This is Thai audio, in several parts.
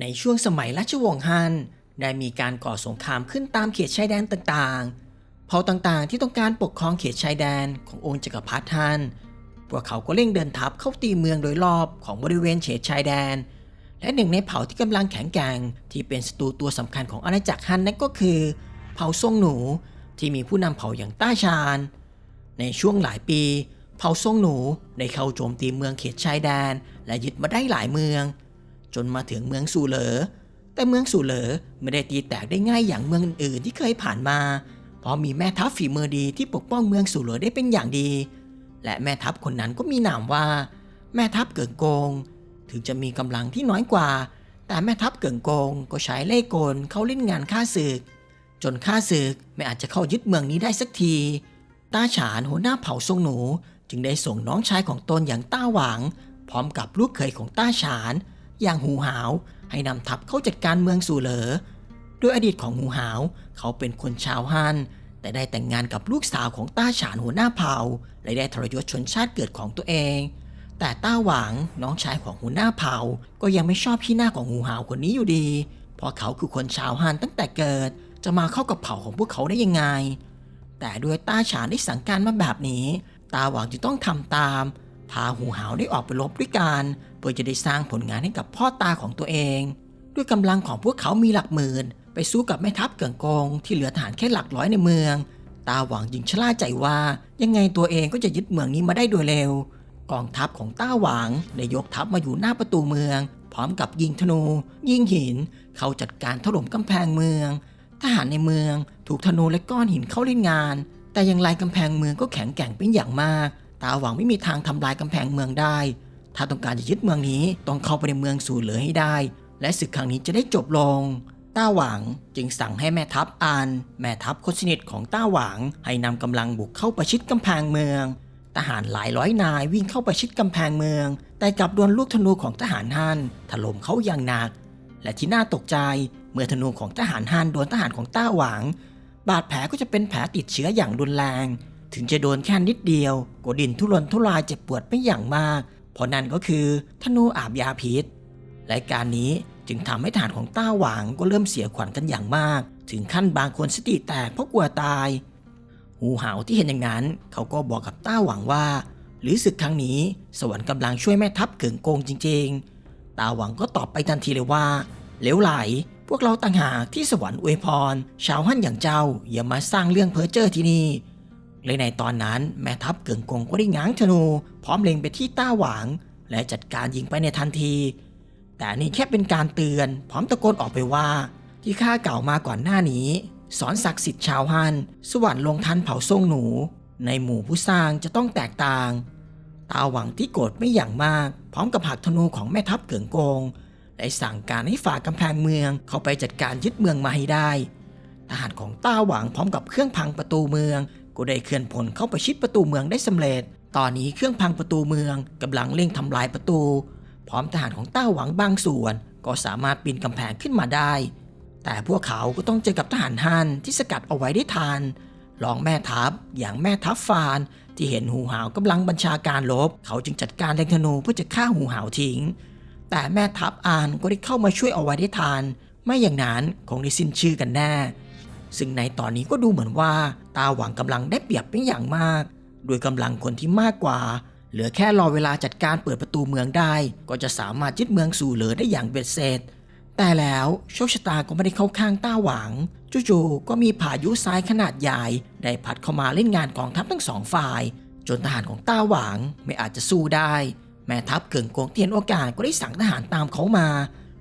ในช่วงสมัยราชวงศ์ฮั่นได้มีการก่อสงครามขึ้นตามเขตชายแดนต่างๆ เผ่าต่างๆที่ต้องการปกครองเขตชายแดนขององค์จักรพรรดิฮั่นพวกเขาก็เร่งเดินทัพเข้าตีเมืองโดยรอบของบริเวณเขตชายแดน และหนึ่งในเผ่าที่กำลังแข็งแกร่งที่เป็นศัตรูตัวสำคัญของอาณาจักรฮั่นนั่นก็คือ เผ่าซงหนูที่มีผู้นำเผ่าอย่างต้าชาน ในช่วงหลายปี เผ่าซงหนูได้เข้าโจมตีเมืองเขตชายแดน และยึดมาได้หลายเมือง จนมาถึงเมืองสูเหลอ แต่เมืองสูเหลอไม่ได้ตีแตกได้ง่ายอย่างเมืองอื่นๆที่เคยผ่านมา เพราะมีแม่ทัพฝีมือดีที่ปกป้องเมืองสูเหลอได้เป็นอย่างดี และแม่ทัพคนนั้นก็มีนามว่า แม่ทัพเกิงโกง ถึงจะมีกำลังที่น้อยกว่า แต่แม่ทัพเกิงโกงก็ใช้เล่ห์กลเข้าเล่นงานฆ่าศึก จนฆ่าศึกไม่อาจจะเข้ายึดเมืองนี้ได้สักทีต้าฉานหัวหน้าเผ่าทรงหนู จึงได้ส่งน้องชายของตนอย่างต้าหวางพร้อมกับลูกเขยของต้าฉาน อย่างหูหาว ให้นำทัพเข้าจัดการเมืองสู่เหลอ โดยอดีตของหูหาว เขาเป็นคนชาวฮั่นแต่ได้แต่งงานกับลูกสาวของต้าฉานหัวหน้าเผ่าและได้ทรยศชนชาติเกิดของตัวเอง แต่ต้าหวางน้องชายของหัวหน้าเผ่า ก็ยังไม่ชอบพี่หน้าของหูหาวคนนี้อยู่ดี เพราะเขาคือคนชาวฮั่นตั้งแต่เกิด จะมาเข้ากับเผ่าของพวกเขาได้ยังไง แต่ด้วยต้าฉานได้สั่งการมาแบบนี้ ตาหวังจึงต้องทำตาม พาหูหาวได้ออกไปรบด้วยกันเพื่อจะได้สร้างผลงานให้กับพ่อตาของตัวเอง ด้วยกำลังของพวกเขามีหลักหมื่น ไปสู้กับแม่ทัพเกิงกง ที่เหลือทหารแค่หลักร้อยในเมือง ตาหวังจึงชล่าใจว่ายังไงตัวเองก็จะยึดเมืองนี้มาได้โดยเร็ว กองทัพของต้าหวังได้ยกทัพมาอยู่หน้าประตูเมือง พร้อมกับยิงธนู ยิงหิน เขาจัดการถล่มกำแพงเมือง ทหารในเมือง ถูกธนูและก้อนหินเข้าเล่นงาน แต่อย่างไรกำแพงเมืองก็แข็งแกร่งเป็นอย่างมาก ตาหวังไม่มีทางทำลายกำแพงเมืองได้ ถ้าต้องการจะยึดเมืองนี้ต้องเข้าไปในเมืองสู่เหลือให้ได้ และศึกครั้งนี้จะได้จบลง ต้าหวังจึงสั่งให้แม่ทัพอาน แม่ทัพคนสนิทของต้าหวัง ให้นำกำลังบุกเข้าประชิดกำแพงเมือง ทหารหลายร้อยนายวิ่งเข้าประชิดกำแพงเมือง แต่กลับโดนลูกธนูของทหารฮั่นถล่มเขาอย่างหนัก และที่น่าตกใจเมื่อธนูของทหารฮั่นโดนทหารของต้าหวัง บาดแผลก็จะเป็นแผลติดเชื้ออย่างรุนแรง ถึงจะโดนแค่นิดเดียวก็ดินทุรนทุรายเจ็บปวดไม่อย่างมาก เพราะนั่นก็คือธนูอาบยาพิษและการนี้จึงทำให้ฐานของต้าหวางก็เริ่มเสียขวัญกันอย่างมาก ถึงขั้นบางคนสติแตกเพราะกลัวตาย หูหาวที่เห็นอย่างนั้น เขาก็บอกกับต้าหวังว่า หรือศึกครั้งนี้ สวรรค์กำลังช่วยแม่ทัพเกิงโกงจริง ๆ ต้าหวังก็ตอบไปทันทีเลยว่าเลวไหล พวกเราต่างหากที่สวรรค์อวยพร ชาวฮั่นอย่างเจ้าอย่ามาสร้างเรื่องเพ้อเจ้อที่นี่ เลยในตอนนั้นแม่ทัพเกิงกงก็ได้ง้างธนู พร้อมเล็งไปที่ต้าหวาง และจัดการยิงไปในทันที แต่นี่แค่เป็นการเตือน พร้อมตะโกนออกไปว่า ที่ข้าเก่ามาก่อนหน้านี้ สอนศักดิ์สิทธิ์ชาวฮั่นสวรรค์ลงทันเผาทรงหนู ในหมู่ผู้สร้างจะต้องแตกต่างตาหวังที่โกรธไม่อย่างมาก พร้อมกับหักธนูของแม่ทัพเกิงกงและสั่งการให้ฝ่ากำแพงเมืองเข้าไปจัดการยึดเมืองมาให้ได้ ทหารของต้าหวังพร้อมกับเครื่องพังประตูเมือง ก็ได้เคลื่อนพลเข้าไปชิดประตูเมืองได้สำเร็จ ตอนนี้เครื่องพังประตูเมืองกำลังเร่งทำลายประตู พร้อมทหารของต้าหวังบางส่วน ก็สามารถปีนกำแพงขึ้นมาได้ แต่พวกเขาก็ต้องเจอกับทหารฮันที่สกัดเอาไว้ได้ทันรองแม่ทัพอย่างแม่ทัพฟาน ที่เห็นหูหาวกำลังบัญชาการลบ เขาจึงจัดการแรงธนูเพื่อจะฆ่าหูหาวทิ้ง แต่แม่ทัพอานก็ได้เข้ามาช่วยเอาไว้ได้ทันไม่อย่างนั้นคงได้สิ้นชื่อกันแน่ ซึ่งในตอนนี้ก็ดูเหมือนว่า ตาหวังกำลังได้เปรียบเป็นอย่างมาก โดยกำลังคนที่มากกว่า เหลือแค่รอเวลาจัดการเปิดประตูเมืองได้ ก็จะสามารถยึดเมืองสู่เหลือได้อย่างเบ็ดเสร็จ แต่แล้วโชคชะตาก็ไม่ได้เข้าข้างต้าหวังจู่ๆก็มีพายุทรายขนาดใหญ่ได้พัดเข้ามาเล่นงานกองทัพทั้งสองฝ่าย จนทหารของต้าหวังไม่อาจจะสู้ได้ แม่ทัพเกิงโกงเทียนโอกาสก็ได้สั่งทหารตามเขามา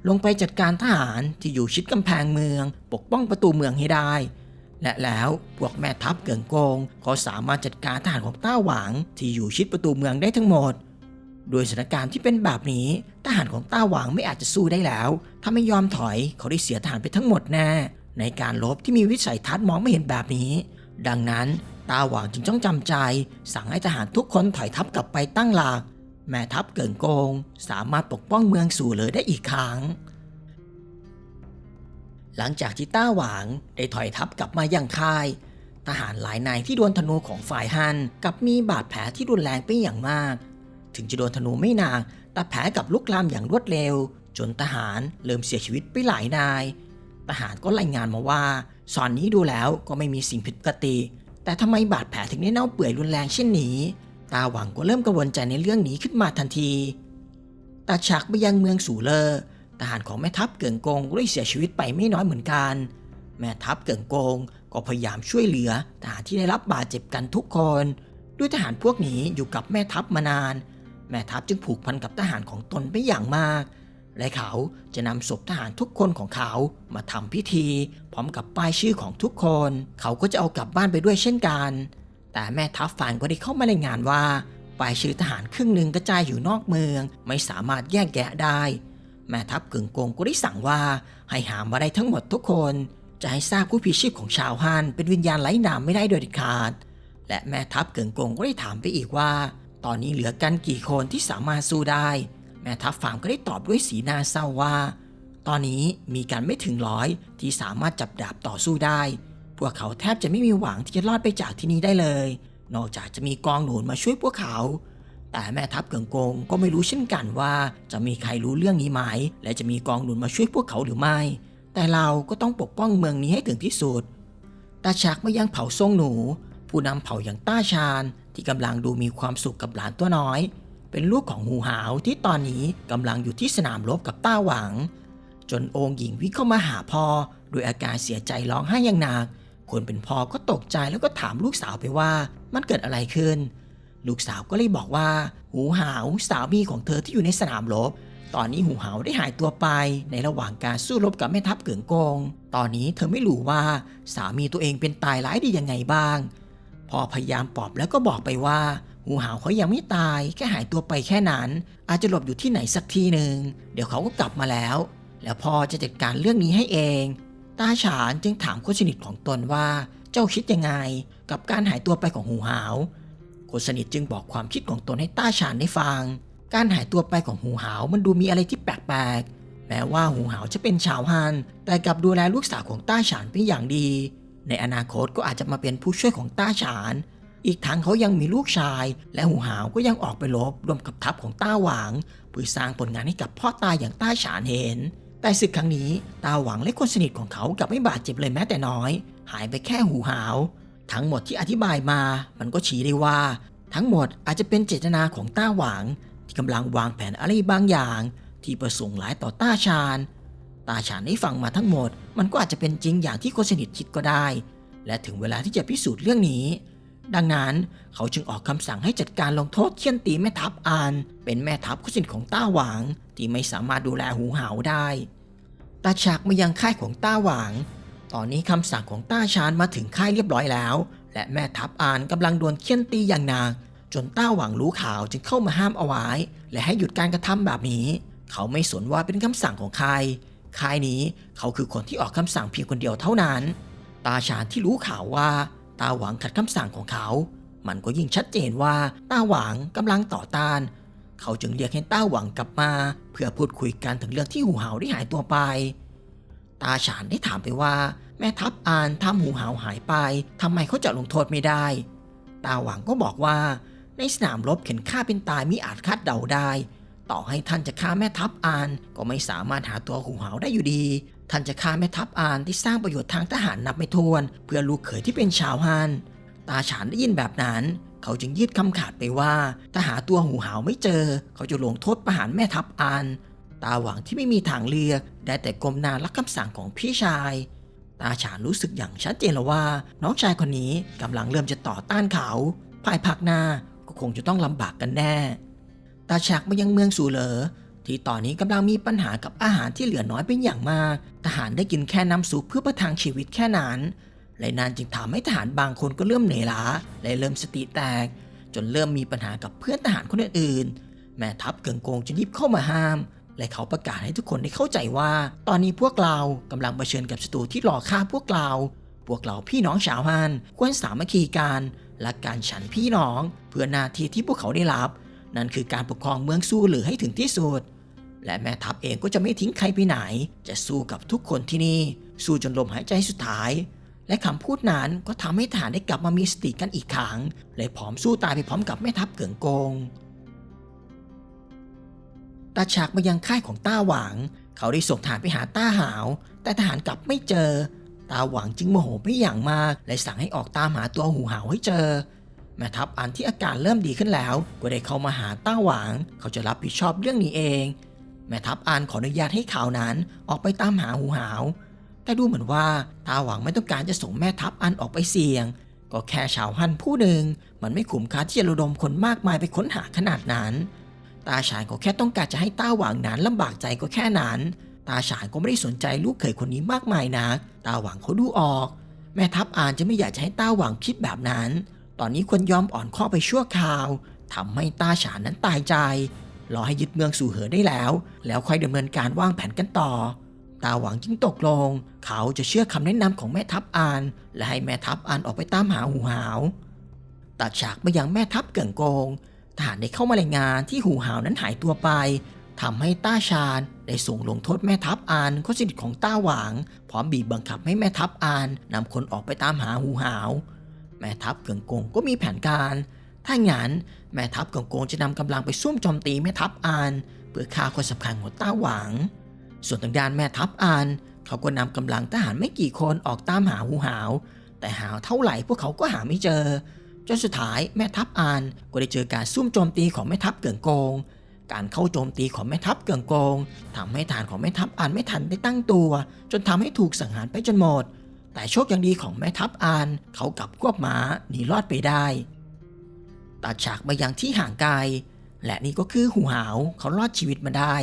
ลงไปจัดการทหารที่อยู่ชิดกำแพงเมือง ปกป้องประตูเมืองให้ได้ และแล้วพวกแม่ทัพเกิงกงก็สามารถจัดการทหารของต้าหวังที่อยู่ชิดประตูเมืองได้ทั้งหมด โดยสถานการณ์ที่เป็นแบบนี้ทหารของต้าหวังไม่อาจจะสู้ได้แล้ว ถ้าไม่ยอมถอยเขาได้เสียทหารไปทั้งหมดแน่ ในการลบที่มีวิสัยทัศน์มองไม่เห็นแบบนี้ ดังนั้นตาหวังจึงต้องจำใจ สั่งให้ทหารทุกคนถอยทัพกลับไปตั้งหลัก แม่ทัพเกิงโกงสามารถปกป้องเมืองสู่เลยได้อีกครั้ง หลังจากที่ต้าหวางได้ถอยทัพกลับมายังค่าย ทหารหลายนายที่โดนธนูของฝ่ายฮันกลับมีบาดแผลที่รุนแรงเป็นอย่างมาก ถึงจะโดนธนูไม่นักแต่แผลกับลุกลามอย่างรวดเร็ว จนทหารเริ่มเสียชีวิตไปหลายนาย ทหารก็รายงานมาว่าสอนนี้ดูแล้วก็ไม่มีสิ่งผิดปกติ แต่ทำไมบาดแผลถึงได้เน่าเปื่อยรุนแรงเช่นนี้ ตาหวังก็เริ่มกังวลใจในเรื่องนี้ขึ้นมาทันทีตาฉากไปยังเมืองสูเลอร์ทหารของแม่ทัพเกิงกงก็ได้เสียชีวิตไปไม่น้อยเหมือนกัน แม่ทัพเกิงกงก็พยายามช่วยเหลือทหารที่ได้รับบาดเจ็บกันทุกคน ด้วยทหารพวกนี้อยู่กับแม่ทัพมานาน แม่ทัพจึงผูกพันกับทหารของตนไปอย่างมาก และเขาจะนำศพทหารทุกคนของเขามาทำพิธี พร้อมกับป้ายชื่อของทุกคน เขาก็จะเอากลับบ้านไปด้วยเช่นกัน แต่แม่ทัพฟานก็ได้เข้ามารายงานว่าป้ายชื่อทหารครึ่งหนึ่งกระจายอยู่นอกเมือง ไม่สามารถแยกแยะได้ แม่ทัพกึ่งโกงก็ได้สั่งว่าให้หามาได้ทั้งหมดทุกคน จะให้ทราบผู้พิชิตของชาวฮั่นเป็นวิญญาณไร้นามไม่ได้โดยเด็ดขาด และแม่ทัพเกิงกงก็ได้ถามไปอีกว่า ตอนนี้เหลือกันกี่คนที่สามารถสู้ได้ แม่ทัพฟาร์มก็ได้ตอบด้วยสีหน้าเศร้าว่า ตอนนี้มีการไม่ถึงร้อยที่สามารถจับดาบต่อสู้ได้ พวกเขาแทบจะไม่มีหวังที่จะรอดไปจากที่นี้ได้เลย นอกจากจะมีกองหนุนมาช่วยพวกเขา แต่แม่ทัพเกิงกงก็ไม่รู้เช่นกันว่าจะมีใครรู้เรื่องนี้ไหม และจะมีกองหนุนมาช่วยพวกเขาหรือไม่ แต่เราก็ต้องปกป้องเมืองนี้ให้ถึงที่สุด ตาชักไมายังเผาทรงหนู ผู้นำเผาอย่างต้าชาญที่กำลังดูมีความสุขกับหลานตัวน้อย เป็นลูกของหูหาวที่ตอนนี้กำลังอยู่ที่สนามรบกับต้าหวัง จนองค์หญิงวิ่งเข้ามาหาพ่อด้วยอาการเสียใจร้องไห้อย่างหนัก คนเป็นพ่อก็ตกใจแล้วก็ถามลูกสาวไปว่ามันเกิดอะไรขึ้น ลูกสาวก็เลยบอกว่า หูหาวสามีของเธอที่อยู่ในสนามรบ ตอนนี้หูหาวได้หายตัวไป ในระหว่างการสู้รบกับแม่ทัพเกิงกง ตอนนี้เธอไม่รู้ว่าสามีตัวเองเป็นตายร้ายดียังไงบ้างพอพยายามปลอบแล้วก็บอกไปว่า หูหาวเขายังไม่ตายแค่หายตัวไปแค่นั้น อาจจะหลบอยู่ที่ไหนสักที่หนึ่งเดี๋ยวเขาก็กลับมาแล้ว แล้วพ่อจะจัดการเรื่องนี้ให้เอง ตาฉานจึงถามคนสนิทของตนว่าเจ้าคิดยังไงกับการหายตัวไปของหูหาวคนสนิทจึงบอกความคิดของตนให้ต้าฉานได้ฟัง การหายตัวไปของหูหาวมันดูมีอะไรที่แปลกๆแม้ว่าหูหาวจะเป็นชาวฮันแต่กลับดูแลลูกสาวของต้าฉานเป็นอย่างดี ในอนาคตก็อาจจะมาเป็นผู้ช่วยของต้าฉาน อีกทั้งเขายังมีลูกชาย และหูหาวก็ยังออกไปรบร่วมกับทัพของต้าหวางเพื่อสร้างผลงานให้กับพ่อตาอย่างต้าฉานเห็น แต่ศึกครั้งนี้ตาหวังและคนสนิทของเขากลับไม่บาดเจ็บเลยแม้แต่น้อย หายไปแค่หูหาว ทั้งหมดที่อธิบายมา มันก็ชี้ได้ว่า ทั้งหมดอาจจะเป็นเจตนาของต้าหวัง ที่กำลังวางแผนอะไรบางอย่าง ที่ประสงค์ร้ายต่อต้าชาญตาชาญได้ฟังมาทั้งหมด มันก็อาจจะเป็นจริงอย่างที่คนสนิทคิดก็ได้ และถึงเวลาที่จะพิสูจน์เรื่องนี้ ดังนั้นเขาจึงออกคำสั่งให้จัดการลงโทษเคี่ยนตีแม่ทัพอาน เป็นแม่ทัพคนสนิทของต้าหวางที่ไม่สามารถดูแลหูหาวได้ ตาฉากมายังค่ายของต้าหวาง ตอนนี้คำสั่งของต้าชานมาถึงค่ายเรียบร้อยแล้ว และแม่ทัพอานกำลังโดนเคี่ยนตีอย่างหนักจนต้าหวังรู้ข่าวจึงเข้ามาห้ามเอาไว้ และให้หยุดการกระทำแบบนี้ เขาไม่สนว่าเป็นคำสั่งของใครค่ายนี้เขาคือคนที่ออกคำสั่งเพียงคนเดียวเท่านั้น ตาชานที่รู้ข่าวว่าตาหวังขัดคำสั่งของเขา มันก็ยิ่งชัดเจนว่าต้าหวังกำลังต่อต้าน เขาจึงเรียกให้ต้าหวังกลับมา เพื่อพูดคุยกันถึงเรื่องที่หูเหาได้หายตัวไป ตาฉานได้ถามไปว่า แม่ทัพอานทำหูเหาหายไปทำไมเขาจะลงโทษไม่ได้ ตาหวังก็บอกว่า ในสนามรบเข็นฆ่าเป็นตายมิอาจคาดเดาได้ ต่อให้ท่านจะฆ่าแม่ทัพอานก็ไม่สามารถหาตัวหูเหาได้อยู่ดี ท่านจะฆ่าแม่ทัพอานที่สร้างประโยชน์ทางทหารนับไม่ถ้วน เพื่อลูกเขยที่เป็นชาวฮันตาฉานได้ยินแบบนั้น เขาจึงยืดคำขาดไปว่า ถ้าหาตัวหูหาวไม่เจอ เขาจะลงโทษประหารแม่ทัพอาน ตาหวังที่ไม่มีทางเลือกได้แต่กรมหนารับคำสั่งของพี่ชาย ตาฉานรู้สึกอย่างชัดเจนแล้วว่า น้องชายคนนี้กำลังเริ่มจะต่อต้านเขา ภายภาคหน้าก็คงจะต้องลำบากกันแน่ ตาฉากมายังเมืองสูเหลอที่ตอนนี้กำลังมีปัญหากับอาหารที่เหลือน้อยเป็นอย่างมาก ทหารได้กินแค่น้ำซุปเพื่อประทังชีวิตแค่นั้น แลนานจึงทำให้ทหารบางคนก็เริ่มเหนื่อยล้าและเริ่มสติแตก จนเริ่มมีปัญหากับเพื่อนทหารคนอื่นๆแม่ทัพเกิงโกงจึงรีบเข้ามาห้าม และเขาประกาศให้ทุกคนได้เข้าใจว่า ตอนนี้พวกเรากำลังเผชิญกับศัตรูที่รอฆ่าพวกเรา พวกเราพี่น้องชาวฮันควรสามัคคีกันและการฉันพี่น้อง เพื่อหน้าที่ที่พวกเขาได้รับ นั่นคือการปกครองเมืองสู้หรือให้ถึงที่สุดและแม่ทัพเองก็จะไม่ทิ้งใครไปไหน จะสู้กับทุกคนที่นี่ สู้จนลมหายใจสุดท้าย และคำพูดนั้นก็ทำให้ทหารได้กลับมามีสติกันอีกครั้งและพร้อมสู้ตายไปพร้อมกับแม่ทัพเกิงโกงตัดฉากมายังค่ายของต้าหวางเขาได้ส่งทหารไปหาต้าหาว แต่ทหารกลับไม่เจอ ตาหวางจึงโมโหไปอย่างมากและสั่งให้ออกตามหาตัวหูหาวให้เจอแม่ทัพอันที่อาการเริ่มดีขึ้นแล้ว ก็ได้เข้ามาหาต้าหวางเขาจะรับผิดชอบเรื่องนี้เอง แม่ทัพอันขออนุญาตให้ข่าวนั้นออกไปตามหาหูหาว แต่ดูเหมือนว่าตาหวังไม่ต้องการจะส่งแม่ทัพอันออกไปเสี่ยง ก็แค่ชาวฮั่นผู้หนึ่ง มันไม่คุ้มค่าที่จะระดมคนมากมายไปค้นหาขนาดนั้น ตาฉานก็แค่ต้องการจะให้ต้าหวังนั้นลำบากใจก็แค่นั้น ตาฉานก็ไม่ได้สนใจลูกเขยคนนี้มากมายนัก ตาหวังเขาดูออก แม่ทัพอานจะไม่อยากจะให้ต้าหวังคิดแบบนั้น ตอนนี้ควรยอมอ่อนข้อไปชั่วคราวทำให้ตาฉานนั้นตายใจรอให้ยึดเมืองสู่เหอได้แล้ว แล้วค่อยดำเนินการวางแผนกันต่อ ตาหวังจึงตกลง เขาจะเชื่อคำแนะนำของแม่ทัพอาน และให้แม่ทัพอานออกไปตามหาหูหาว ตัดฉากมายังแม่ทัพเกิ่งโกงทหารได้เข้ามารายงานที่หูหาวนั้นหายตัวไปทำให้ต้าชาญได้ส่งลงโทษแม่ทัพอานคนสนิทของต้าหวาง พร้อมบีบบังคับให้แม่ทัพอานนำคนออกไปตามหาหูหาว แม่ทัพเกิ่งโกงก็มีแผนการ ถ้างั้นแม่ทัพเกิ่งโกงจะนำกำลังไปซุ่มโจมตีแม่ทัพอาน เพื่อฆ่าคนสำคัญของต้าหวาง ส่วนทางด้านแม่ทัพอาน เขาก็นำกำลังทหารไม่กี่คนออกตามหาหูหาว แต่หาเท่าไหร่พวกเขาก็หาไม่เจอ จนสุดท้ายแม่ทัพอานก็ได้เจอการซุ่มโจมตีของแม่ทัพเกิ่งโกง การเข้าโจมตีของแม่ทัพเกิ่งโกงทำให้ฐานของแม่ทัพอานไม่ทันได้ตั้งตัว จนทำให้ถูกสังหารไปจนหมด แต่โชคยังดีของแม่ทัพอาน เขากลับควบม้าหนีรอดไปได้ตัดฉากมายังที่ห่างไกลและนี่ก็คือหูหาวเขารอดชีวิตมาได้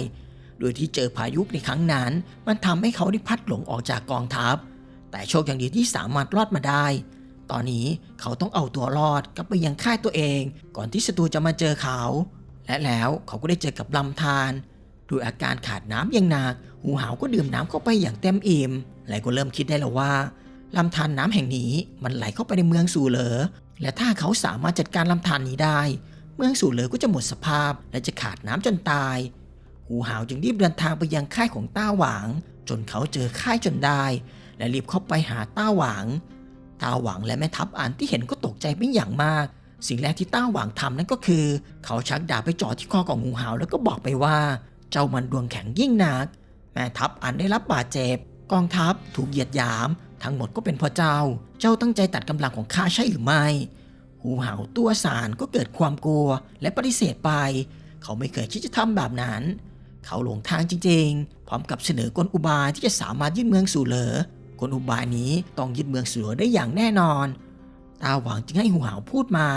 โดยที่เจอพายุในครั้งนั้น มันทำให้เขาได้พัดหลงออกจากกองทัพ แต่โชคยังดีที่สามารถรอดมาได้ ตอนนี้เขาต้องเอาตัวรอดกลับไปยังค่ายตัวเอง ก่อนที่ศัตรูจะมาเจอเขา และแล้วเขาก็ได้เจอกับลำธารด้วยอาการขาดน้ำอย่างหนัก หูหาวก็ดื่มน้ำเข้าไปอย่างเต็มอิ่มและก็เริ่มคิดได้แล้วว่าลำธารน้ำแห่งนี้มันไหลเข้าไปในเมืองสู่เหลอ และถ้าเขาสามารถจัดการลำธารนี้ได้ เมืองสู่เหลอก็จะหมดสภาพและจะขาดน้ำจนตาย หูหาวจึงรีบเดินทางไปยังค่ายของต้าหวาง จนเขาเจอค่ายจนได้ และรีบเข้าไปหาต้าหวาง ต้าหวังและแม่ทัพอันที่เห็นก็ตกใจเป็นอย่างมาก สิ่งแรกที่ต้าหวังทำนั่นก็คือ เขาชักดาบไปจ่อที่คอของงูหาวแล้วก็บอกไปว่า เจ้ามันดวงแข็งยิ่งนัก แม่ทัพอันได้รับบาดเจ็บ กองทัพถูกเหยียดหยาม ทั้งหมดก็เป็นเพราะเจ้า เจ้าตั้งใจตัดกำลังของข้าใช่หรือไม่หูหาวตัวสารก็เกิดความกลัวและปฏิเสธไป เขาไม่เคยคิดจะทำแบบนั้น เขาหลงทางจริงๆ พร้อมกับเสนอกลอุบายที่จะสามารถยึดเมืองสู่เหลอกลอุบายนี้ต้องยึดเมืองสู่เหลอได้อย่างแน่นอน ตาหวังจึงให้หูหาวพูดมา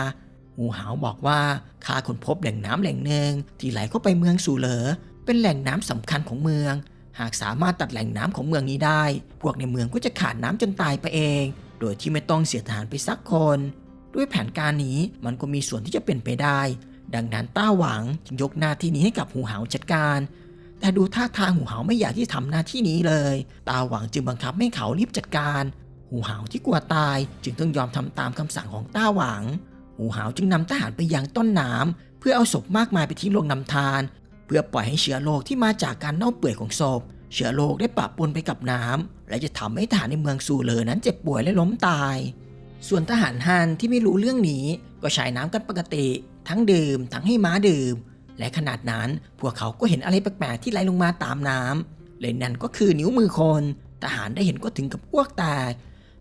หูหาวบอกว่าข้าค้นพบแหล่งน้ำแหล่งหนึ่งที่ไหลเข้าไปเมืองสู่เหลอ เป็นแหล่งน้ำสำคัญของเมือง หากสามารถตัดแหล่งน้ำของเมืองนี้ได้ พวกในเมืองก็จะขาดน้ำจนตายไปเอง โดยที่ไม่ต้องเสียทหารไปสักคน ด้วยแผนการนี้มันก็มีส่วนที่จะเป็นไปได้ ดังนั้นต้าหวังจึงยกหน้าที่นี้ให้กับหูเหาจัดการ แต่ดูท่าทางหูเหาไม่อยากที่ทำหน้าที่นี้เลยตาหวังจึงบังคับให้เขารีบจัดการ หูเหาที่กลัวตายจึงต้องยอมทำตามคำสั่งของต้าหวัง หูเหาจึงนำทหารไปยังต้นน้ำเพื่อเอาศพมากมายไปทิ้งลงนำทาน เพื่อปล่อยให้เชื้อโรคที่มาจากการเน่าเปื่อยของศพเชื้อโรคได้ปะปนไปกับน้ำและจะทำให้ทหารในเมืองซูเลอนั้นเจ็บป่วยและล้มตาย ส่วนทหารฮันที่ไม่รู้เรื่องนี้ก็ใช้น้ำกันปกติ ทั้งดื่ม ทั้งให้ม้าดื่ม และขนาดนั้นพวกเขาก็เห็นอะไรแปลกๆที่ไหลลงมาตามน้ำเลยนั่นก็คือนิ้วมือคน ทหารได้เห็นก็ถึงกับอ้วกแตก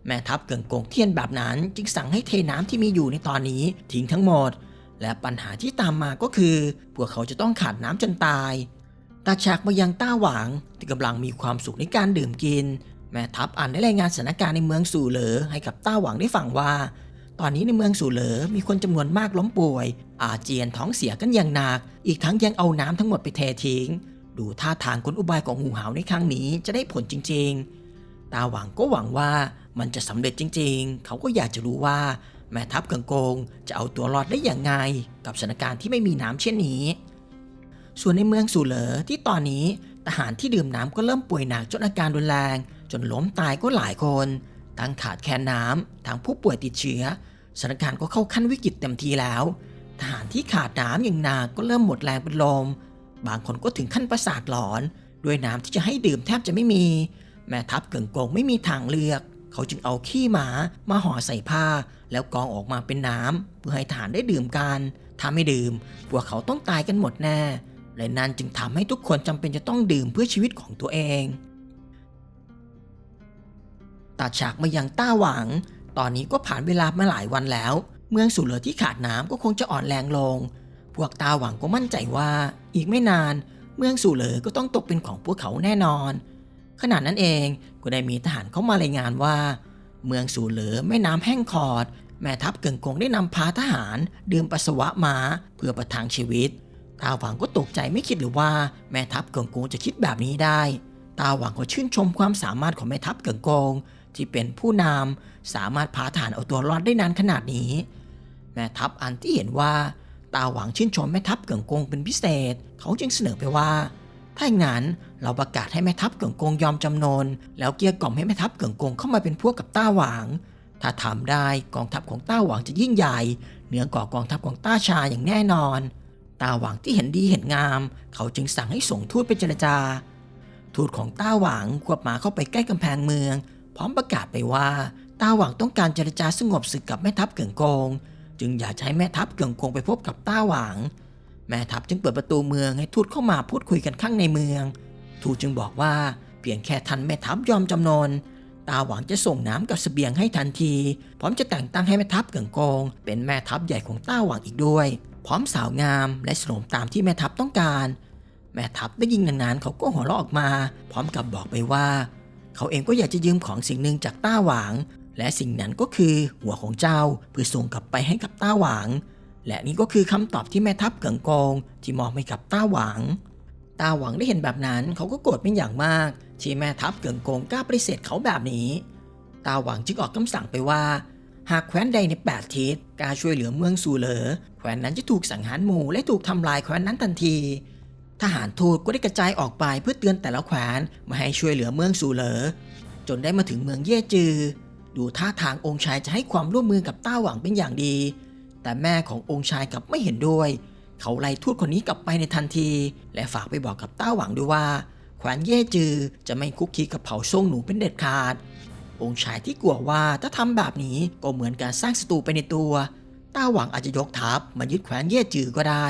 แม่ทัพเกิงโกงเทียนแบบนั้น จึงสั่งให้เทน้ำที่มีอยู่ในตอนนี้ทิ้งทั้งหมด และปัญหาที่ตามมาก็คือ พวกเขาจะต้องขาดน้ำจนตายตาฉากมายังต้าหวางที่กำลังมีความสุขในการดื่มกิน แม่ทัพอ่านได้รายงานสถานการณ์ในเมืองสู่เหลอให้กับต้าหวังได้ฟังว่า ตอนนี้ในเมืองสู่เหลอมีคนจำนวนมากล้มป่วย อาเจียนท้องเสียกันอย่างหนัก อีกทั้งยังเอาน้ำทั้งหมดไปเททิ้ง ดูท่าทางกลอุบายของหูหาวในครั้งนี้จะได้ผลจริง ๆ ตาหวังก็หวังว่ามันจะสำเร็จจริง ๆ เขาก็อยากจะรู้ว่าแม่ทัพกิงโกงจะเอาตัวรอดได้อย่างไง กับสถานการณ์ที่ไม่มีน้ำเช่นนี้ ส่วนในเมืองสูเหลอที่ตอนนี้ทหารที่ดื่มน้ำก็เริ่มป่วยหนักจนอาการรุนแรง จนล้มตายก็หลายคนทั้งขาดแคลนน้ำทั้งผู้ป่วยติดเชื้อสถานการณ์ก็เข้าขั้นวิกฤตเต็มทีแล้ว ทหารที่ขาดน้ำอย่างหนักก็เริ่มหมดแรงเป็นลม บางคนก็ถึงขั้นประสาทหลอน ด้วยน้ำที่จะให้ดื่มแทบจะไม่มี แม่ทัพเกิงโกงไม่มีทางเลือก เขาจึงเอาขี้หมามาห่อใส่ผ้า แล้วกองออกมาเป็นน้ำเพื่อให้ทหารได้ดื่มกัน ถ้าไม่ดื่มพวกเขาต้องตายกันหมดแน่ และนั่นจึงทำให้ทุกคนจำเป็นจะต้องดื่มเพื่อชีวิตของตัวเองตัดฉากมายังต้าหวัง ตอนนี้ก็ผ่านเวลามาหลายวันแล้ว เมืองสูเหลือที่ขาดน้ำก็คงจะอ่อนแรงลง พวกตาหวังก็มั่นใจว่า อีกไม่นาน เมืองสูเหลือก็ต้องตกเป็นของพวกเขาแน่นอน ขณะนั้นเองก็ได้มีทหารเข้ามารายงานว่า เมืองสูเหลือแม่น้ำแห้งขอด แม่ทัพเกิงกงได้นำพาทหารดื่มปัสสาวะมาเพื่อประทังชีวิต ตาหวังก็ตกใจไม่คิดหรือว่าแม่ทัพเกิงกงจะคิดแบบนี้ได้ ตาหวังก็ชื่นชมความสามารถของแม่ทัพเกิงกงที่เป็นผู้นำสามารถพาทหารเอาตัวรอดได้นานขนาดนี้ แม่ทัพอันที่เห็นว่าตาหวังชื่นชมแม่ทัพเกิงกงเป็นพิเศษ เขาจึงเสนอไปว่า ถ้าอย่างนั้นเราประกาศให้แม่ทัพเกิงกงยอมจำนน แล้วเกลี้ยกล่อมให้แม่ทัพเกิงกงเข้ามาเป็นพวกกับต้าหวางถ้าทำได้กองทัพของต้าหวางจะยิ่งใหญ่ เหนือกว่ากองทัพของต้าชาอย่างแน่นอน ต้าหวางที่เห็นดีเห็นงาม เขาจึงสั่งให้ส่งทูตไปเจรจา ทูตของต้าหวางควบมาเข้าไปใกล้กำแพงเมือง พร้อมประกาศไปว่าต้าหวางต้องการเจรจาสงบศึกกับแม่ทัพเกิงกง จึงอยากจะให้แม่ทัพเกิงกงไปพบกับต้าหวาง แม่ทัพจึงเปิดประตูเมืองให้ทูตเข้ามาพูดคุยกันข้างในเมือง ทูตจึงบอกว่าเพียงแค่ทันแม่ทัพยอมจำนนตาหวังจะส่งน้ำกับเสบียงให้ทันที พร้อมจะแต่งตั้งให้แม่ทัพเกิงกง เป็นแม่ทัพใหญ่ของต้าหวังอีกด้วย พร้อมสาวงามและสนมตามที่แม่ทัพต้องการ แม่ทัพได้ยินดังนั้นเขาก็หัวเราะออกมา พร้อมกับบอกไปว่า เขาเองก็อยากจะยืมของสิ่งหนึ่งจากต้าหวาง และสิ่งนั้นก็คือหัวของเจ้าเพื่อส่งกลับไปให้กับต้าหวาง และนี่ก็คือคำตอบที่แม่ทัพเกิงกองที่มอบให้กับต้าหวาง ต้าหวังได้เห็นแบบนั้นเขาก็โกรธเป็นอย่างมาก ที่แม่ทัพเกิงกงกล้าปฏิเสธเขาแบบนี้ ต้าหวังจึงออกคำสั่งไปว่า หากแคว้นใดในแปดทิศกล้าช่วยเหลือเมืองสูเหลอ แคว้นนั้นจะถูกสังหารหมู่และถูกทำลายแคว้นนั้นทันทีทหารทูตก็ได้กระจายออกไปเพื่อเตือนแต่ละแคว้นมาให้ช่วยเหลือเมืองสูเหลอ จนได้มาถึงเมืองเย่จือ ดูท่าทางองค์ชายจะให้ความร่วมมือกับต้าหวังเป็นอย่างดี แต่แม่ขององค์ชายกลับไม่เห็นด้วย เขาไล่ทูตคนนี้กลับไปในทันที และฝากไปบอกกับต้าหวังด้วยว่าแคว้นเย่จือจะไม่คุกคีกับเผ่าซ่งหนูเป็นเด็ดขาด องค์ชายที่กลัวว่าถ้าทำแบบนี้ก็เหมือนการสร้างศัตรูไปในตัว ต้าหวังอาจจะยกทัพมายึดแคว้นเย่จือก็ได้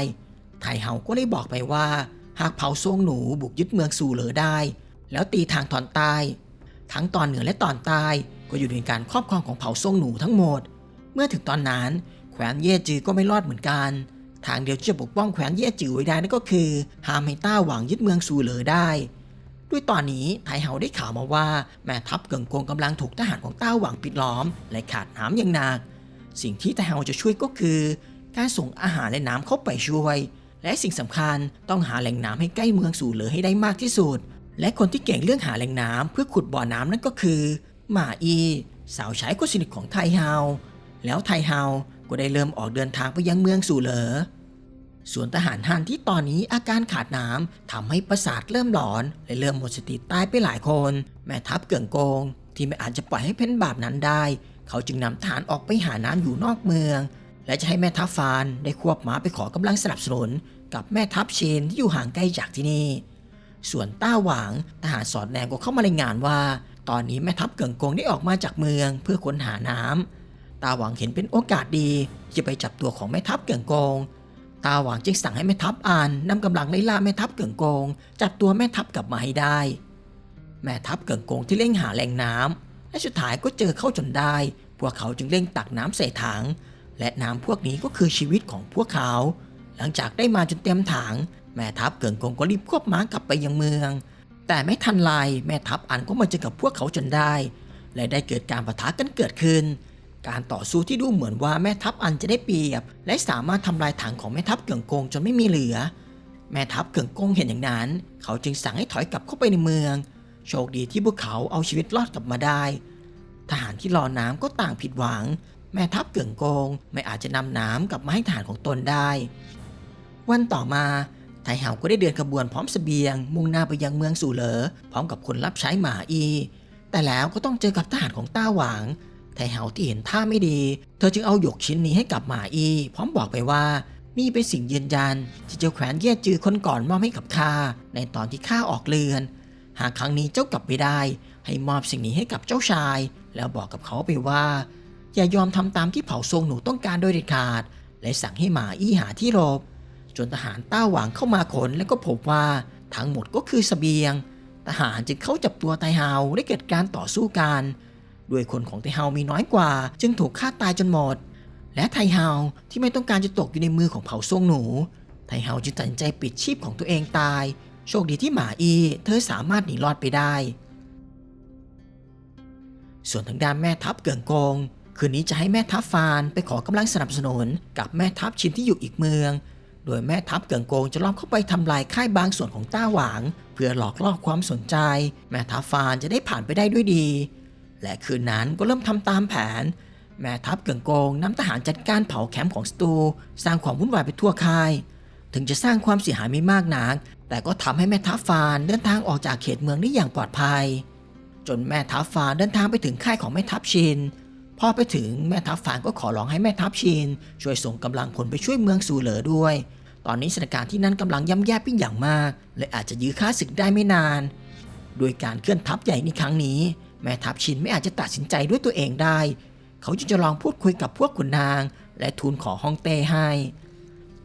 ไทเฮาก็ได้บอกไปว่า หากเผ่าซ่งหนูบุกยึดเมืองซูเหลอได้ แล้วตีทางตอนใต้ ทั้งตอนเหนือและตอนใต้ก็อยู่ในการครอบครองของเผ่าซ่งหนูทั้งหมด เมื่อถึงตอนนั้นแคว้นเย่จือก็ไม่รอดเหมือนกัน ทางเดียวที่จะปกป้องแคว้นเย่จือไว้ได้นั่นก็คือห้ามให้ต้าหวังยึดเมืองซูเหลอได้ ด้วยตอนนี้ไทเฮาได้ข่าวมาว่าแม่ทัพเกิงกงกำลังถูกทหารของต้าหวังปิดล้อม และขาดน้ำอย่างหนัก สิ่งที่ไทเฮาจะช่วยก็คือ การส่งอาหารและน้ำเข้าไปช่วย และสิ่งสำคัญต้องหาแหล่งน้ำให้ใกล้เมืองสู่เหลือให้ได้มากที่สุด และคนที่เก่งเรื่องหาแหล่งน้ำเพื่อขุดบ่อน้ำนั่นก็คือ หมาอี สาวใช้คนสนิทของไทเฮา แล้วไทเฮาก็ได้เริ่มออกเดินทางไปยังเมืองสู่เหลอ ส่วนทหารฮันที่ตอนนี้อาการขาดน้ำทำให้ประสาทเริ่มหลอนและเริ่มหมดสติตายไปหลายคน แม่ทัพเกิงโกง ที่ไม่อาจจะปล่อยให้เพ้นบาปนั้นได้ เขาจึงนำทหารออกไปหาน้ำอยู่นอกเมือง และจะให้แม่ทัพฟานได้ควบม้าไปขอกำลังสนับสนุน กับแม่ทัพเชนที่อยู่ห่างไกลจากที่นี่ ส่วนต้าหวางทหารสอดแนมก็เข้ามารายงานว่า ตอนนี้แม่ทัพเกิงโกงได้ออกมาจากเมืองเพื่อค้นหาน้ำตาหวังเห็นเป็นโอกาสดีจะไปจับตัวของแม่ทัพเกิงโกง ตาหวังจึงสั่งให้แม่ทัพอ่านนำกำลังไล่ล่าแม่ทัพเกิงโกง จับตัวแม่ทัพกลับมาให้ได้ แม่ทัพเกิงโกงที่เร่งหาแหล่งน้ำและสุดท้ายก็เจอเข้าจนได้ พวกเขาจึงเร่งตักน้ำใส่ถัง และน้ำพวกนี้ก็คือชีวิตของพวกเขา หลังจากได้มาจนเต็มถังแม่ทัพเกิงโกงก็รีบควบม้ากลับไปยังเมือง แต่ไม่ทันไรแม่ทัพอันก็มาเจอกับพวกเขาจนได้ และได้เกิดการปะทะกันเกิดขึ้น การต่อสู้ที่ดูเหมือนว่าแม่ทัพอันจะได้เปรียบ และสามารถทำลายถังของแม่ทัพเกิงโกงจนไม่มีเหลือ แม่ทัพเกิงโกงเห็นอย่างนั้น เขาจึงสั่งให้ถอยกลับเข้าไปในเมือง โชคดีที่พวกเขาเอาชีวิตรอดกลับมาได้ ทหารที่รอน้ำก็ต่างผิดหวัง แม่ทัพเกิงโกงไม่อาจจะนำน้ำกลับมาให้ทหารของตนได้ วันต่อมา ไทเฮาก็ได้เดินขบวนพร้อมเสบียง มุ่งหน้าไปยังเมืองสู่เหลอ พร้อมกับคนรับใช้หมาอี แต่แล้วก็ต้องเจอกับทหารของต้าหวาง ไทเฮาที่เห็นท่าไม่ดี เธอจึงเอาหยกชิ้นนี้ให้กับหมาอี พร้อมบอกไปว่านี่เป็นสิ่งยืนยันที่เจ้าแขวนเย่จือคนก่อนมอบให้กับข้าในตอนที่ข้าออกเรือน หากครั้งนี้เจ้ากลับไปได้ ให้มอบสิ่งนี้ให้กับเจ้าชาย แล้วบอกกับเขาไปว่า อย่ายอมทำตามที่เผ่าทรงหนูต้องการโดยเด็ดขาด และสั่งให้หมาอี้หาที่หลบ จนทหารต้าหวางเข้ามาขนและก็พบว่าทั้งหมดก็คือเสบียง ทหารจึงเข้าจับตัวไทเฮาได้เกิดการต่อสู้กันด้วยคนของไทเฮามีน้อยกว่า จึงถูกฆ่าตายจนหมด และไทเฮาที่ไม่ต้องการจะตกอยู่ในมือของเผ่าซ่งหนูไทเฮาจึงตัดใจปิดชีพของตัวเองตาย โชคดีที่หมาอีเธอสามารถหนีรอดไปได้ ส่วนทางด้านแม่ทัพเกิงกง คืนนี้จะให้แม่ทัพฟานไปขอกำลังสนับสนุนกับแม่ทัพชินที่อยู่อีกเมือง โดยแม่ทัพเกิงโกงจะลอบเข้าไปทำลายค่ายบางส่วนของต้าหวาง เพื่อหลอกล่อความสนใจ แม่ทัพฟานจะได้ผ่านไปได้ด้วยดี และคืนนั้นก็เริ่มทำตามแผน แม่ทัพเกิงโกงนำทหารจัดการเผาแคมป์ของสตู สร้างความวุ่นวายไปทั่วค่าย ถึงจะสร้างความเสียหายไม่มากนัก แต่ก็ทำให้แม่ทัพฟานเดินทางออกจากเขตเมืองได้อย่างปลอดภัย จนแม่ทัพฟานเดินทางไปถึงค่ายของแม่ทัพชิน พอไปถึงแม่ทัพฟานก็ขอร้องให้แม่ทัพชินช่วยส่งกำลังพลไปช่วยเมืองซูเหลอด้วย ตอนนี้สถานการณ์ที่นั่นกำลังย่ำแย่เป็นอย่างมากและอาจจะยื้อค่าศึกได้ไม่นาน โดยการเคลื่อนทัพใหญ่ในครั้งนี้ แม่ทัพชินไม่อาจจะตัดสินใจด้วยตัวเองได้ เขาจึงจะลองพูดคุยกับพวกขุนนาง และทูลขอฮ่องเต้ให้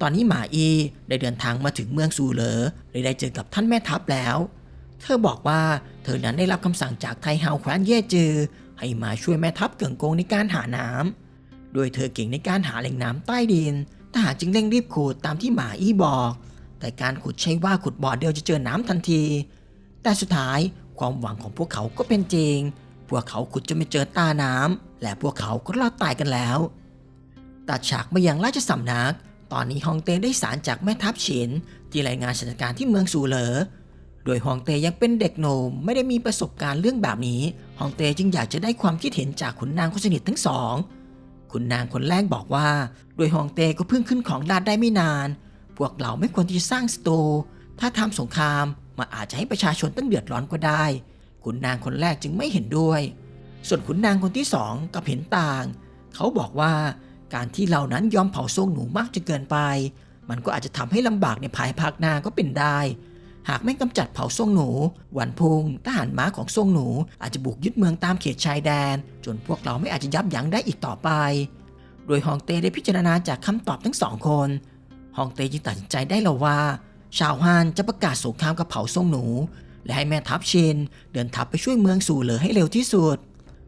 ตอนนี้หมาอีได้เดินทางมาถึงเมืองซูเหลอและได้เจอกับท่านแม่ทัพแล้ว เธอบอกว่าเธอนั้นได้รับคำสั่งจากไทเฮาแคว้นเย่จือ ให้มาช่วยแม่ทัพเกิงโกงในการหาน้ำโดยเธอเก่งในการหาแหล่งน้ำใต้ดินทหารจึงเร่งรีบขุดตามที่หมาอี้บอก แต่การขุดใช่ว่าขุดบ่อเดียวจะเจอน้ำทันที แต่สุดท้ายความหวังของพวกเขาก็เป็นจริง พวกเขาขุดจนไม่เจอตาน้ำและพวกเขาก็รอดตายกันแล้วตัดฉากมายังราชสำนัก ตอนนี้ฮองเต้ได้สารจากแม่ทัพฉินที่รายงานสถานการณ์ที่เมืองซูเหลอ โดยฮองเตยังเป็นเด็กหนุ่มไม่ได้มีประสบการณ์เรื่องแบบนี้ฮองเตจึงอยากจะได้ความคิดเห็นจากขุนนางคนสนิททั้งสองขุนนางคนแรกบอกว่าโดยฮองเตก็เพิ่งขึ้นของราชได้ไม่นาน พวกเราไม่ควรที่จะสร้างสตูถ้าทำสงครามมันอาจจะให้ประชาชนต้องเดือดร้อนก็ได้ขุนนางคนแรกจึงไม่เห็นด้วย ส่วนขุนนางคนที่สองกับเห็นต่าง เขาบอกว่าการที่เรานั้นยอมเผาโซงหนูมากจนเกินไป มันก็อาจจะทำให้ลำบากในภายภาคหน้าก็เป็นได้ หากไม่กำจัดเผาซ่งหนู วันพุ่งทหารม้าของซ่งหนู อาจจะบุกยึดเมืองตามเขตชายแดน จนพวกเราไม่อาจจะยับยั้งได้อีกต่อไป โดยฮองเต้ได้พิจารณาจากคำตอบทั้งสองคนฮองเต้จึงตัดสินใจได้แล้วว่า ชาวฮานจะประกาศสงครามกับเผาซ่งหนู และให้แม่ทัพชินเดินทัพไปช่วยเมืองสู่เหลือให้เร็วที่สุด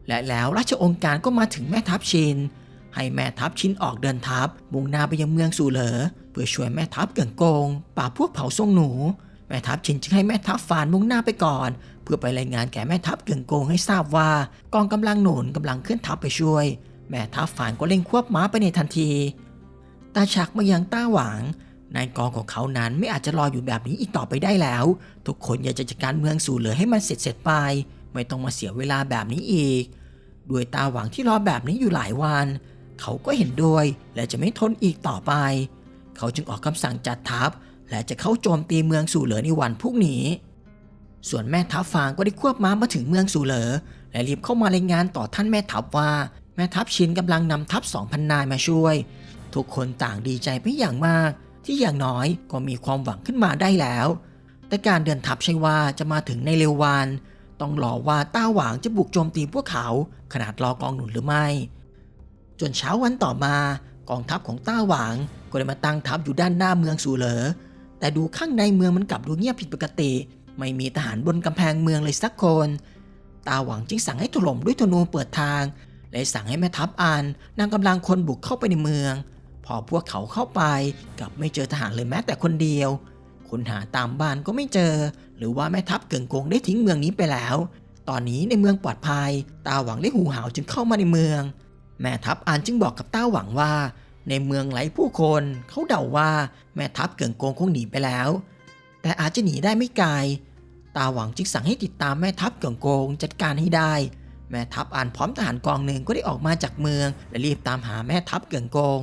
และแล้วราชองค์การก็มาถึงแม่ทัพชินให้แม่ทัพชินออกเดินทัพมุ่งหน้าไปยังเมืองสู่เหลอ เพื่อช่วยแม่ทัพเกิงกงปราพวกเผาซ่งหนู แม่ทัพชินจึงให้แม่ทัพฟานมุ่งหน้าไปก่อน เพื่อไปรายงานแก่แม่ทัพเกิงโกงให้ทราบว่ากองกำลังหนุนกำลังเคลื่อนทัพไปช่วย แม่ทัพฟานก็เร่งควบม้าไปในทันทีตาชักมายังต้าหวางนายกองของเขานั้นไม่อาจจะรออยู่แบบนี้อีกต่อไปได้แล้ว ทุกคนอยากจะจัดการเมืองสู่เหลือให้มันเสร็จเสร็จไป ไม่ต้องมาเสียเวลาแบบนี้อีก ด้วยตาหวังที่รอแบบนี้อยู่หลายวัน เขาก็เห็นด้วยและจะไม่ทนอีกต่อไป เขาจึงออกคำสั่งจัดทัพ และจะเข้าโจมตีเมืองสู่เหลอในวันพรุ่งนี้ ส่วนแม่ทัพฟางก็ได้ควบม้ามาถึงเมืองสู่เหลอ และรีบเข้ามารายงานต่อท่านแม่ทัพว่า แม่ทัพชินกำลังนำทัพ2,000นายมาช่วย ทุกคนต่างดีใจไปอย่างมาก ที่อย่างน้อยก็มีความหวังขึ้นมาได้แล้ว แต่การเดินทัพใช่ว่าจะมาถึงในเร็ววัน ต้องรอว่าต้าหวางจะบุกโจมตีพวกเขา ขนาดรอกองหนุนหรือไม่ จนเช้าวันต่อมากองทัพของต้าหวางก็ได้มาตั้งทัพอยู่ด้านหน้าเมืองสูเหลอ แต่ดูข้างในเมืองมันกลับดูเงียบผิดปกติ ไม่มีทหารบนกำแพงเมืองเลยสักคน ตาหวังจึงสั่งให้ถล่มด้วยธนูเปิดทาง และสั่งให้แม่ทัพอานนำกำลังคนบุกเข้าไปในเมือง พอพวกเขาเข้าไปกลับไม่เจอทหารเลยแม้แต่คนเดียวคุณหาตามบ้านก็ไม่เจอ หรือว่าแม่ทัพเกิงโกงได้ทิ้งเมืองนี้ไปแล้ว ตอนนี้ในเมืองปลอดภัย ตาหวังได้หูหาวจึงเข้ามาในเมือง แม่ทัพอานจึงบอกกับตาหวังว่า ในเมืองไหลผู้คนเขาเดาว่าแม่ทัพเกิงโกงคงหนีไปแล้ว แต่อาจจะหนีได้ไม่ไกล ตาหวังจึงสั่งให้ติดตามแม่ทัพเกิงโกงจัดการให้ได้ แม่ทัพอานพร้อมทหารกองหนึ่งก็ได้ออกมาจากเมือง และรีบตามหาแม่ทัพเกิงโกง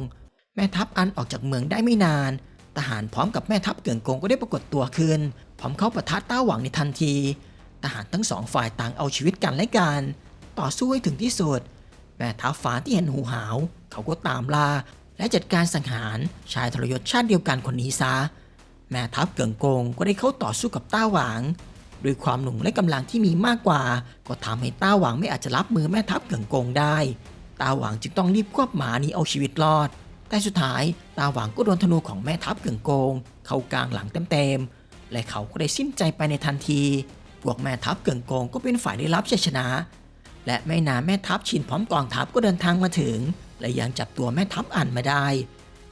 แม่ทัพอันออกจากเมืองได้ไม่นาน ทหารพร้อมกับแม่ทัพเกิงโกงก็ได้ปรากฏตัวขึ้น พร้อมเข้าปะทะต้าหวังในทันที ทหารทั้งสองฝ่ายต่างเอาชีวิตกันและกัน ต่อสู้ให้ถึงที่สุด แม่ทัพฟ้าที่เห็นหูหาว เขาก็ตามล่า และจัดการสังหารชายทรยศชาติเดียวกันคนนี้ซะ แม่ทัพเกิงโกงก็ได้เข้าต่อสู้กับต้าหวางด้วยความหนุ่มและกำลังที่มีมากกว่า ก็ทำให้ต้าหวางไม่อาจจะรับมือแม่ทัพเกิงโกงได้ต้าหวางจึงต้องรีบควบหมานีเอาชีวิตรอด แต่สุดท้ายตาหวังก็โดนธนูของแม่ทัพเก่งโกง เข้ากลางหลังเต็มๆและเขาก็ได้สิ้นใจไปในทันทีพวกแม่ทัพเก่งโกงก็เป็นฝ่ายได้รับชัยชนะ และไม่นานแม่ทัพชินพร้อมกองทัพก็เดินทางมาถึง และยังจับตัวแม่ทัพอ่านมาได้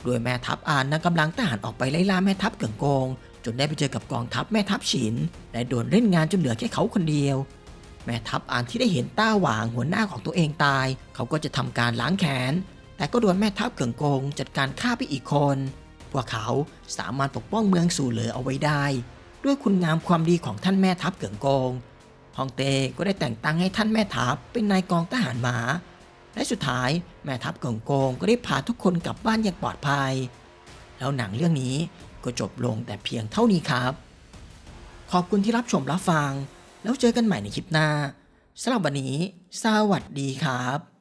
โดยแม่ทัพอ่านนำกำลังทหารออกไปไล่ล่าแม่ทัพเก่งกง จนได้ไปเจอกับกองทัพแม่ทัพฉิน และโดนเล่นงานจนเหลือแค่เขาคนเดียว แม่ทัพอ่านที่ได้เห็นต้าหวางหัวหน้าของตัวเองตาย เขาก็จะทำการล้างแค้น แต่ก็โดนแม่ทัพเก่งกง จัดการฆ่าไปอีกคน พวกเขาสามารถปกป้องเมืองสู่เหลือเอาไว้ได้ ด้วยคุณงามความดีของท่านแม่ทัพเก่งกงฮองเต้ก็ได้แต่งตั้งให้ท่านแม่ทัพเป็นนายกองทหารม้า และสุดท้ายแม่ทัพเก่งโกงก็ได้พาทุกคนกลับบ้านอย่างปลอดภัย แล้วหนังเรื่องนี้ก็จบลงแต่เพียงเท่านี้ครับ ขอบคุณที่รับชมรับฟัง แล้วเจอกันใหม่ในคลิปหน้าสำหรับวันนี้ สวัสดีครับ